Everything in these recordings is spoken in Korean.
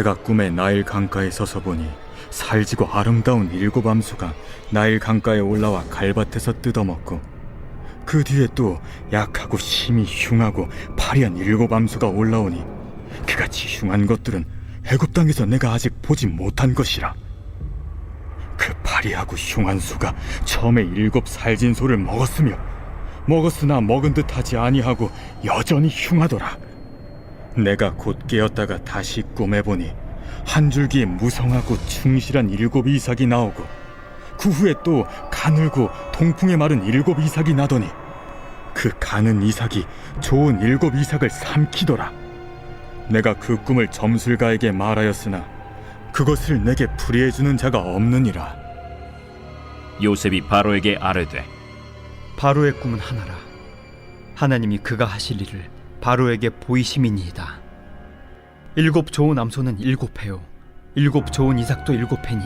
내가 꿈에 나일 강가에 서서 보니 살지고 아름다운 일곱 암소가 나일 강가에 올라와 갈밭에서 뜯어먹고 그 뒤에 또 약하고 심히 흉하고 파리한 일곱 암소가 올라오니 그같이 흉한 것들은 애굽 땅에서 내가 아직 보지 못한 것이라. 그 파리하고 흉한 소가 처음에 일곱 살진 소를 먹었으며 먹었으나 먹은 듯하지 아니하고 여전히 흉하더라. 내가 곧 깨었다가 다시 꿈에 보니 한 줄기에 무성하고 충실한 일곱 이삭이 나오고 그 후에 또 가늘고 동풍에 마른 일곱 이삭이 나더니 그 가는 이삭이 좋은 일곱 이삭을 삼키더라 내가 그 꿈을 점술가에게 말하였으나 그것을 내게 풀이해 주는 자가 없느니라 요셉이 바로에게 아뢰되 바로의 꿈은 하나라. 하나님이 그가 하실 일을 바로에게 보이심이니이다. 일곱 좋은 암소는 일곱 해요. 일곱 좋은 이삭도 일곱 해니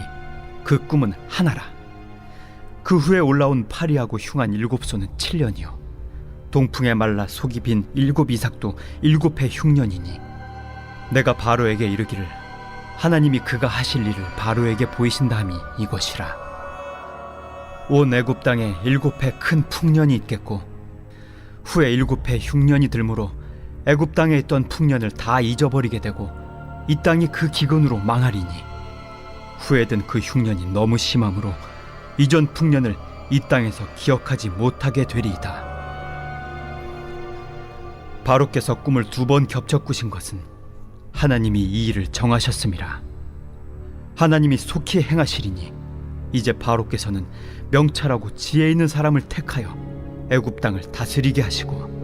그 꿈은 하나라. 그 후에 올라온 파리하고 흉한 일곱 소는 칠년이요. 동풍에 말라 속이 빈 일곱 이삭도 일곱 해 흉년이니 내가 바로에게 이르기를 하나님이 그가 하실 일을 바로에게 보이신다 함이 이것이라. 온 애굽 땅에 일곱 해 큰 풍년이 있겠고 후에 일곱 해 흉년이 들므로 애굽 땅에 있던 풍년을 다 잊어버리게 되고 이 땅이 그 기근으로 망하리니 후에든 그 흉년이 너무 심함으로 이전 풍년을 이 땅에서 기억하지 못하게 되리이다. 바로께서 꿈을 두 번 겹쳐 꾸신 것은 하나님이 이 일을 정하셨음이라. 하나님이 속히 행하시리니 이제 바로께서는 명철하고 지혜 있는 사람을 택하여 애굽 땅을 다스리게 하시고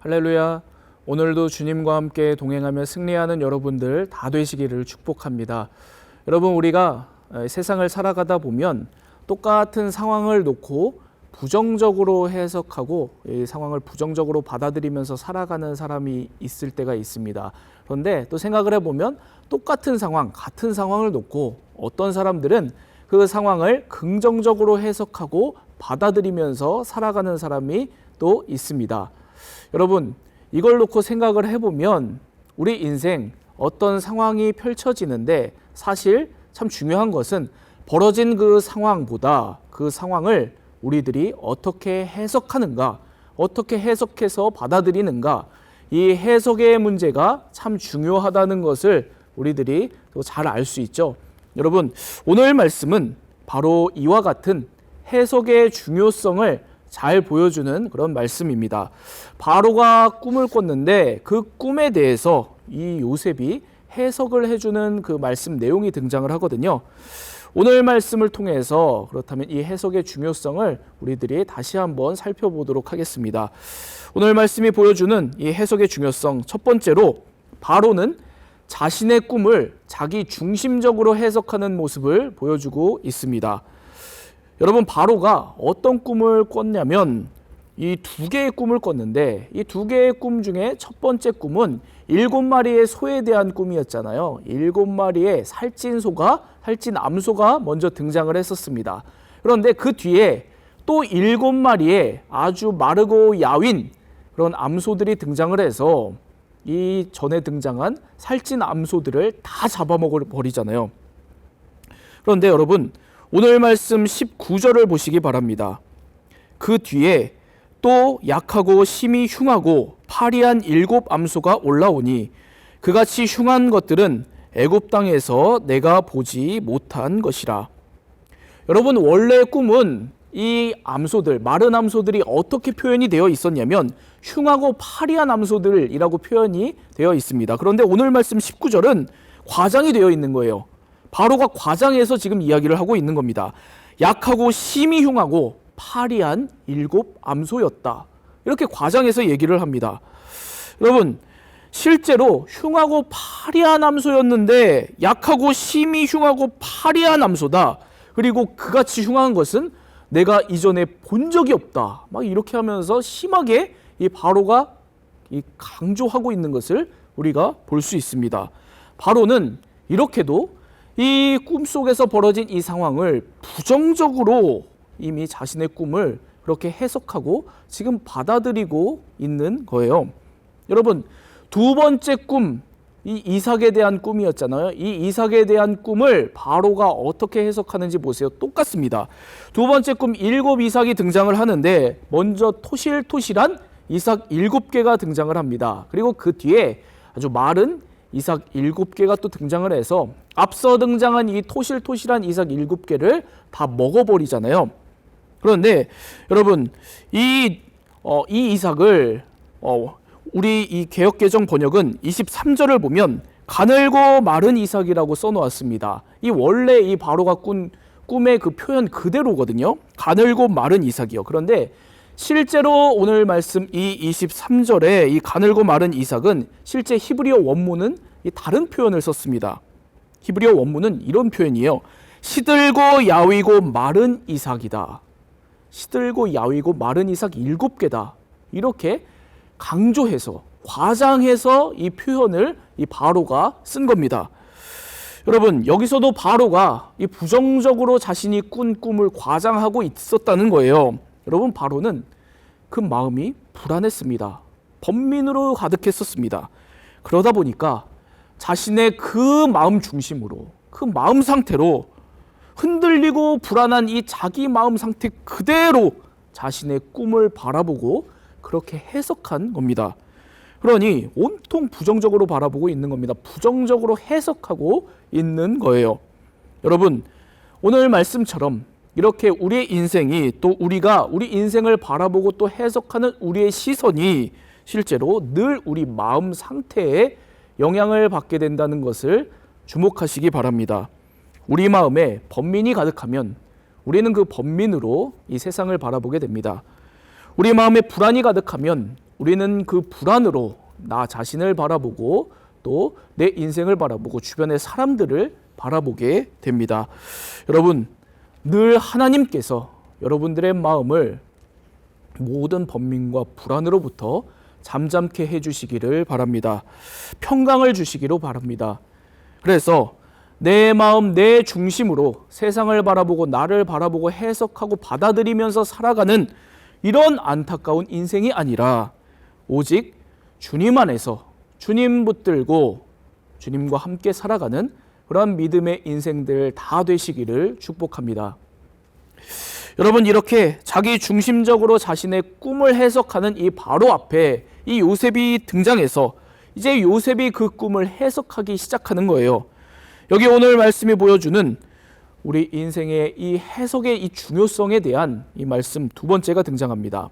할렐루야. 오늘도 주님과 함께 동행하며 승리하는 여러분들 다 되시기를 축복합니다. 여러분 우리가 세상을 살아가다 보면 똑같은 상황을 놓고 부정적으로 해석하고 이 상황을 부정적으로 받아들이면서 살아가는 사람이 있을 때가 있습니다. 그런데 또 생각을 해보면 똑같은 상황, 같은 상황을 놓고 어떤 사람들은 그 상황을 긍정적으로 해석하고 받아들이면서 살아가는 사람이 또 있습니다. 여러분, 이걸 놓고 생각을 해보면 우리 인생 어떤 상황이 펼쳐지는데 사실 참 중요한 것은 벌어진 그 상황보다 그 상황을 우리들이 어떻게 해석하는가, 어떻게 해석해서 받아들이는가, 이 해석의 문제가 참 중요하다는 것을 우리들이 잘알 수 있죠. 여러분, 오늘 말씀은 바로 이와 같은 해석의 중요성을 잘 보여주는 그런 말씀입니다. 바로가 꿈을 꿨는데 그 꿈에 대해서 이 요셉이 해석을 해주는 그 말씀 내용이 등장을 하거든요. 오늘 말씀을 통해서 그렇다면 이 해석의 중요성을 우리들이 다시 한번 살펴보도록 하겠습니다. 오늘 말씀이 보여주는 이 해석의 중요성 첫 번째로 바로는 자신의 꿈을 자기 중심적으로 해석하는 모습을 보여주고 있습니다. 여러분 바로가 어떤 꿈을 꿨냐면 이 두 개의 꿈을 꿨는데 이 두 개의 꿈 중에 첫 번째 꿈은 일곱 마리의 소에 대한 꿈이었잖아요. 일곱 마리의 살찐 소가 살찐 암소가 먼저 등장을 했었습니다. 그런데 그 뒤에 또 일곱 마리의 아주 마르고 야윈 그런 암소들이 등장을 해서 이 전에 등장한 살찐 암소들을 다 잡아먹어 버리잖아요. 그런데 여러분 오늘 말씀 19절을 보시기 바랍니다. 그 뒤에 또 약하고 심히 흉하고 파리한 일곱 암소가 올라오니 그같이 흉한 것들은 애굽 땅에서 내가 보지 못한 것이라. 여러분 원래 꿈은 이 암소들 마른 암소들이 어떻게 표현이 되어 있었냐면 흉하고 파리한 암소들이라고 표현이 되어 있습니다. 그런데 오늘 말씀 19절은 과장이 되어 있는 거예요. 바로가 과장해서 지금 이야기를 하고 있는 겁니다. 약하고 심히 흉하고 파리한 일곱 암소였다. 이렇게 과장해서 얘기를 합니다. 여러분, 실제로 흉하고 파리한 암소였는데 약하고 심히 흉하고 파리한 암소다. 그리고 그같이 흉한 것은 내가 이전에 본 적이 없다. 막 이렇게 하면서 심하게 이 바로가 이 강조하고 있는 것을 우리가 볼 수 있습니다. 바로는 이렇게도 이 꿈속에서 벌어진 이 상황을 부정적으로 이미 자신의 꿈을 그렇게 해석하고 지금 받아들이고 있는 거예요. 여러분, 두 번째 꿈, 이 이삭에 대한 꿈이었잖아요. 이 이삭에 대한 꿈을 바로가 어떻게 해석하는지 보세요. 똑같습니다. 두 번째 꿈 일곱 이삭이 등장을 하는데 먼저 토실토실한 이삭 일곱 개가 등장을 합니다. 그리고 그 뒤에 아주 마른 이삭 일곱 개가 또 등장을 해서 앞서 등장한 이 토실토실한 이삭 일곱 개를 다 먹어버리잖아요. 그런데 여러분 이, 어, 이 이삭을 어, 우리 이 개혁개정 번역은 23절을 보면 가늘고 마른 이삭이라고 써놓았습니다. 이 원래 이 바로가 꾼 꿈의 그 표현 그대로거든요. 가늘고 마른 이삭이요. 그런데 실제로 오늘 말씀 이 23절에 이 가늘고 마른 이삭은 실제 히브리어 원문은 이 다른 표현을 썼습니다. 히브리어 원문은 이런 표현이에요. 시들고 야위고 마른 이삭이다. 시들고 야위고 마른 이삭 일곱 개다. 이렇게 강조해서 과장해서 이 표현을 이 바로가 쓴 겁니다. 여러분 여기서도 바로가 이 부정적으로 자신이 꾼 꿈을 과장하고 있었다는 거예요. 여러분 바로는 그 마음이 불안했습니다. 번민으로 가득했었습니다. 그러다 보니까 자신의 그 마음 중심으로 그 마음 상태로 흔들리고 불안한 이 자기 마음 상태 그대로 자신의 꿈을 바라보고 그렇게 해석한 겁니다. 그러니 온통 부정적으로 바라보고 있는 겁니다. 부정적으로 해석하고 있는 거예요. 여러분, 오늘 말씀처럼 이렇게 우리의 인생이 또 우리가 우리 인생을 바라보고 또 해석하는 우리의 시선이 실제로 늘 우리 마음 상태에 영향을 받게 된다는 것을 주목하시기 바랍니다. 우리 마음에 번민이 가득하면 우리는 그 번민으로 이 세상을 바라보게 됩니다. 우리 마음에 불안이 가득하면 우리는 그 불안으로 나 자신을 바라보고 또 내 인생을 바라보고 주변의 사람들을 바라보게 됩니다. 여러분, 늘 하나님께서 여러분들의 마음을 모든 번민과 불안으로부터 잠잠케 해주시기를 바랍니다. 평강을 주시기로 바랍니다. 그래서 내 마음, 내 중심으로 세상을 바라보고 나를 바라보고 해석하고 받아들이면서 살아가는 이런 안타까운 인생이 아니라 오직 주님 안에서 주님 붙들고 주님과 함께 살아가는 그런 믿음의 인생들 다 되시기를 축복합니다. 여러분 이렇게 자기 중심적으로 자신의 꿈을 해석하는 이 바로 앞에 이 요셉이 등장해서 이제 요셉이 그 꿈을 해석하기 시작하는 거예요. 여기 오늘 말씀이 보여주는 우리 인생의 이 해석의 이 중요성에 대한 이 말씀 두 번째가 등장합니다.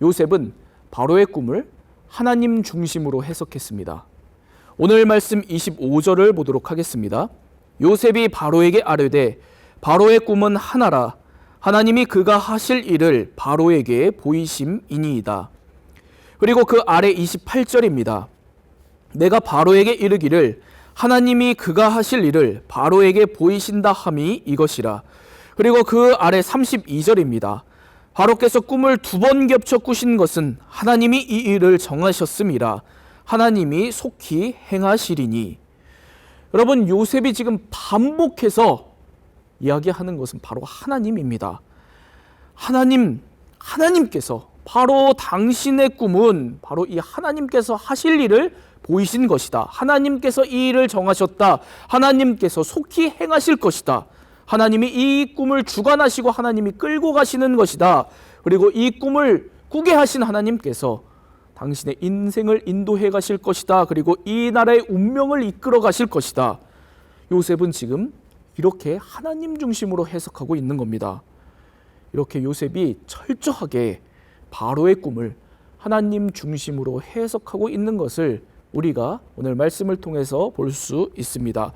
요셉은 바로의 꿈을 하나님 중심으로 해석했습니다. 오늘 말씀 25절을 보도록 하겠습니다. 요셉이 바로에게 아뢰되 바로의 꿈은 하나라 하나님이 그가 하실 일을 바로에게 보이심이니이다. 그리고 그 아래 28절입니다. 내가 바로에게 이르기를 하나님이 그가 하실 일을 바로에게 보이신다 함이 이것이라. 그리고 그 아래 32절입니다. 바로께서 꿈을 두 번 겹쳐 꾸신 것은 하나님이 이 일을 정하셨음이라. 하나님이 속히 행하시리니. 여러분 요셉이 지금 반복해서 이야기하는 것은 바로 하나님입니다. 하나님, 하나님께서 바로 당신의 꿈은 바로 이 하나님께서 하실 일을 보이신 것이다. 하나님께서 이 일을 정하셨다. 하나님께서 속히 행하실 것이다. 하나님이 이 꿈을 주관하시고 하나님이 끌고 가시는 것이다. 그리고 이 꿈을 꾸게 하신 하나님께서 당신의 인생을 인도해 가실 것이다. 그리고 이 나라의 운명을 이끌어 가실 것이다. 요셉은 지금 이렇게 하나님 중심으로 해석하고 있는 겁니다. 이렇게 요셉이 철저하게 바로의 꿈을 하나님 중심으로 해석하고 있는 것을 우리가 오늘 말씀을 통해서 볼 수 있습니다.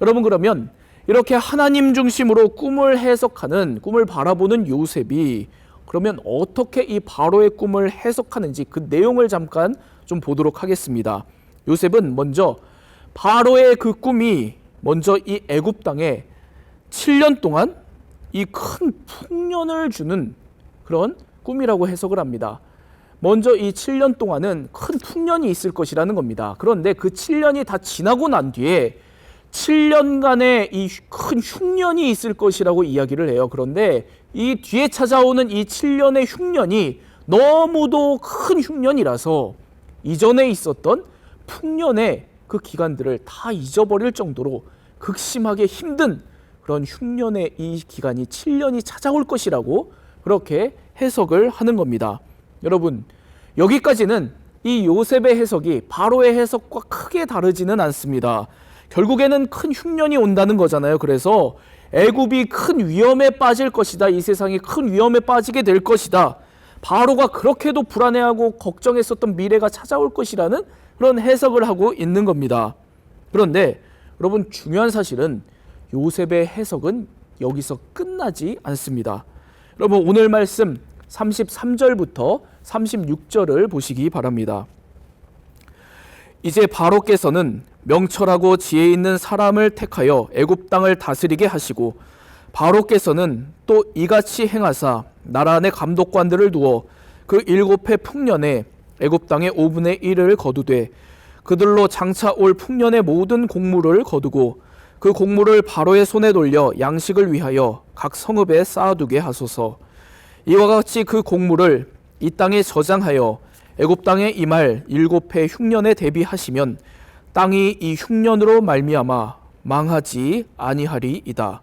여러분 그러면 이렇게 하나님 중심으로 꿈을 해석하는 꿈을 바라보는 요셉이 그러면 어떻게 이 바로의 꿈을 해석하는지 그 내용을 잠깐 좀 보도록 하겠습니다. 요셉은 먼저 바로의 그 꿈이 먼저 이 애굽 땅에 7년 동안 이 큰 풍년을 주는 그런 꿈이라고 해석을 합니다. 먼저 이 7년 동안은 큰 풍년이 있을 것이라는 겁니다. 그런데 그 7년이 다 지나고 난 뒤에 7년간의 이 큰 흉년이 있을 것이라고 이야기를 해요. 그런데 이 뒤에 찾아오는 이 7년의 흉년이 너무도 큰 흉년이라서 이전에 있었던 풍년의 그 기간들을 다 잊어버릴 정도로 극심하게 힘든 그런 흉년의 이 기간이 7년이 찾아올 것이라고 그렇게 해석을 하는 겁니다. 여러분, 여기까지는 이 요셉의 해석이 바로의 해석과 크게 다르지는 않습니다. 결국에는 큰 흉년이 온다는 거잖아요. 그래서 애굽이 큰 위험에 빠질 것이다. 이 세상이 큰 위험에 빠지게 될 것이다. 바로가 그렇게도 불안해하고 걱정했었던 미래가 찾아올 것이라는 그런 해석을 하고 있는 겁니다. 그런데 여러분 중요한 사실은 요셉의 해석은 여기서 끝나지 않습니다. 여러분 오늘 말씀 33절부터 36절을 보시기 바랍니다. 이제 바로께서는 명철하고 지혜 있는 사람을 택하여 애굽 땅을 다스리게 하시고 바로께서는 또 이같이 행하사 나라 안에 감독관들을 두어 그 일곱 해 풍년에 애굽 땅의 5분의 1을 거두되 그들로 장차 올 풍년의 모든 곡물을 거두고 그 곡물을 바로의 손에 돌려 양식을 위하여 각 성읍에 쌓아두게 하소서. 이와 같이 그 곡물을 이 땅에 저장하여 애굽 땅에 임할 일곱 해 흉년에 대비하시면 땅이 이 흉년으로 말미암아 망하지 아니하리이다.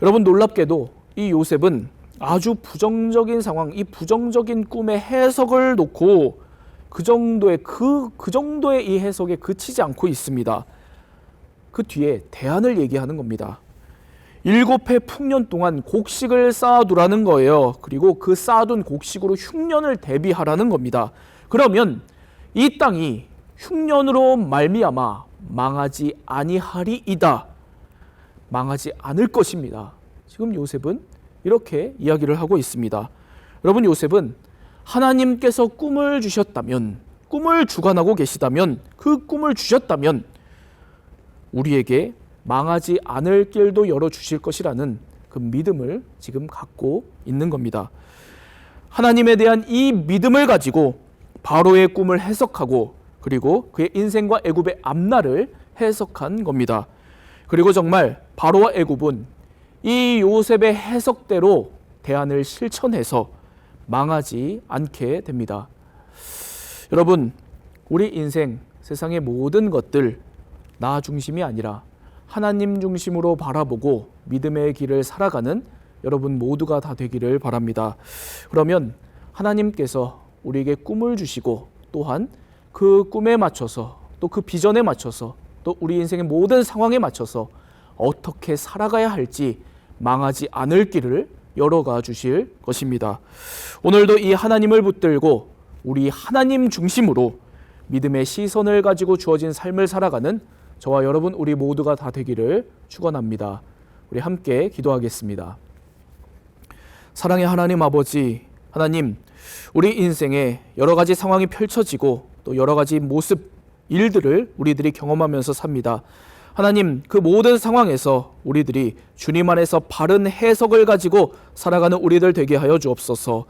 여러분 놀랍게도 이 요셉은 아주 부정적인 상황, 이 부정적인 꿈의 해석을 놓고 그 정도의 그, 그 정도의 이 해석에 그치지 않고 있습니다. 그 뒤에 대안을 얘기하는 겁니다. 일곱 해 풍년 동안 곡식을 쌓아두라는 거예요. 그리고 그 쌓아둔 곡식으로 흉년을 대비하라는 겁니다. 그러면 이 땅이 흉년으로 말미암아 망하지 아니하리이다. 망하지 않을 것입니다. 지금 요셉은 이렇게 이야기를 하고 있습니다. 여러분 요셉은 하나님께서 꿈을 주셨다면 꿈을 주관하고 계시다면 그 꿈을 주셨다면 우리에게 망하지 않을 길도 열어 주실 것이라는 그 믿음을 지금 갖고 있는 겁니다. 하나님에 대한 이 믿음을 가지고 바로의 꿈을 해석하고 그리고 그의 인생과 애굽의 앞날을 해석한 겁니다. 그리고 정말 바로와 애굽은 이 요셉의 해석대로 대안을 실천해서 망하지 않게 됩니다. 여러분, 우리 인생 세상의 모든 것들 나 중심이 아니라 하나님 중심으로 바라보고 믿음의 길을 살아가는 여러분 모두가 다 되기를 바랍니다. 그러면 하나님께서 우리에게 꿈을 주시고 또한 그 꿈에 맞춰서 또 그 비전에 맞춰서 또 우리 인생의 모든 상황에 맞춰서 어떻게 살아가야 할지 망하지 않을 길을 열어가 주실 것입니다. 오늘도 이 하나님을 붙들고 우리 하나님 중심으로 믿음의 시선을 가지고 주어진 삶을 살아가는 저와 여러분 우리 모두가 다 되기를 축원합니다. 우리 함께 기도하겠습니다. 사랑의 하나님 아버지, 하나님, 우리 인생에 여러 가지 상황이 펼쳐지고 또 여러 가지 모습, 일들을 우리들이 경험하면서 삽니다. 하나님, 그 모든 상황에서 우리들이 주님 안에서 바른 해석을 가지고 살아가는 우리들 되게 하여 주옵소서.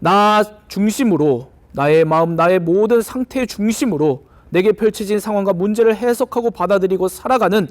나 중심으로, 나의 마음, 나의 모든 상태 중심으로 내게 펼쳐진 상황과 문제를 해석하고 받아들이고 살아가는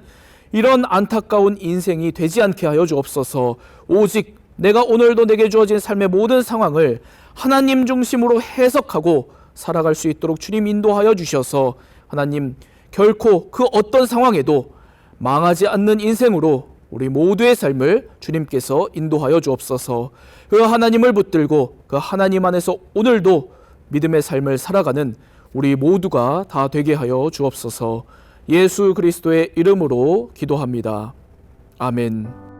이런 안타까운 인생이 되지 않게 하여 주옵소서. 오직 내가 오늘도 내게 주어진 삶의 모든 상황을 하나님 중심으로 해석하고 살아갈 수 있도록 주님 인도하여 주셔서 하나님 결코 그 어떤 상황에도 망하지 않는 인생으로 우리 모두의 삶을 주님께서 인도하여 주옵소서. 그 하나님을 붙들고 그 하나님 안에서 오늘도 믿음의 삶을 살아가는 우리 모두가 다 되게 하여 주옵소서. 예수 그리스도의 이름으로 기도합니다. 아멘.